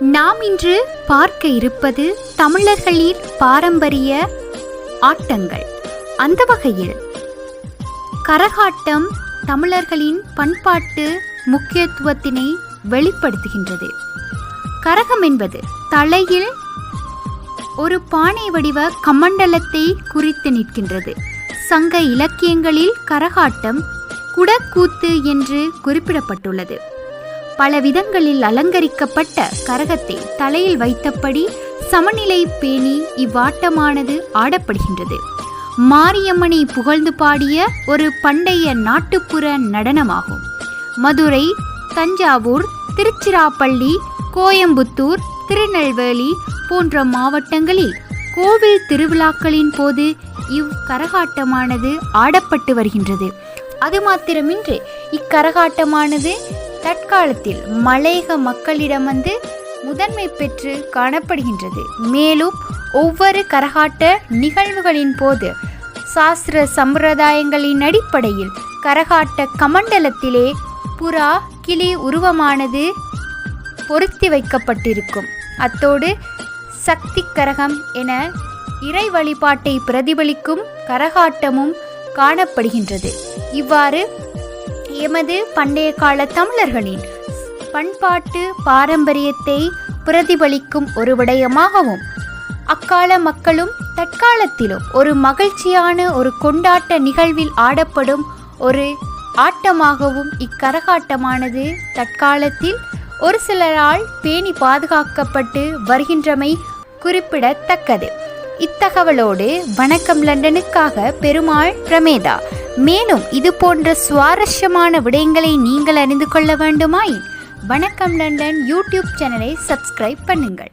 நாம் இன்று பார்க்க இருப்பது தமிழர்களின் பாரம்பரிய ஆட்டங்கள். அந்த வகையில் கரகாட்டம் தமிழர்களின் பண்பாட்டு முக்கியத்துவத்தினை வெளிப்படுத்துகின்றது. கரகம் என்பது தலையில் ஒரு பானை வடிவ கமண்டலத்தை குறித்து நிற்கின்றது. சங்க இலக்கியங்களில் கரகாட்டம் குடக்கூத்து என்று குறிப்பிடப்பட்டுள்ளது. பல விதங்களில் அலங்கரிக்கப்பட்ட கரகத்தை தலையில் வைத்தபடி சமநிலை பேணி இவ்வாட்டமானது ஆடப்படுகின்றது. மாரியம்மனை புகழ்ந்து பாடிய ஒரு பண்டைய நாட்டுப்புற நடனமாகும். மதுரை தஞ்சாவூர் திருச்சிராப்பள்ளி கோயம்புத்தூர் திருநெல்வேலி போன்ற மாவட்டங்களில் கோவில் திருவிழாக்களின் போது இவ் கரகாட்டமானது ஆடப்பட்டு வருகின்றது. அது மாத்திரமின்றி இக்கரகாட்டமானது தற்காலத்தில் மலையக மக்களிடம் வந்து முதன்மை பெற்று காணப்படுகின்றது. மேலும் ஒவ்வொரு கரகாட்ட நிகழ்வுகளின் போது சாஸ்திர சம்பிரதாயங்களின் அடிப்படையில் கரகாட்ட கமண்டலத்திலே புறா கிளி உருவமானது பொருத்தி வைக்கப்பட்டிருக்கும். அத்தோடு சக்தி கரகம் என இறை வழிபாட்டை பிரதிபலிக்கும் கரகாட்டமும் காணப்படுகின்றது. இவ்வாறு எமது பண்டைய கால தமிழர்களின் பண்பாட்டு பாரம்பரியத்தை பிரதிபலிக்கும் ஒரு விடயமாகவும் அக்கால மக்களும் தற்காலத்திலும் ஒரு மகிழ்ச்சியான ஒரு கொண்டாட்ட நிகழ்வில் ஆடப்படும் ஒரு ஆட்டமாகவும் இக்கரகாட்டமானது தற்காலத்தில் ஒரு சிலரால் பேணி பாதுகாக்கப்பட்டு வருகின்றமை குறிப்பிடத்தக்கது. இத்தகவலோடு வணக்கம் லண்டனுக்காக பெருமாள் பிரமேதா. மேலும் இது போன்ற சுவாரஸ்யமான விடயங்களை நீங்கள் அறிந்து கொள்ள வேண்டுமாயின் வணக்கம் லண்டன் யூடியூப் சேனலை சப்ஸ்கிரைப் பண்ணுங்கள்.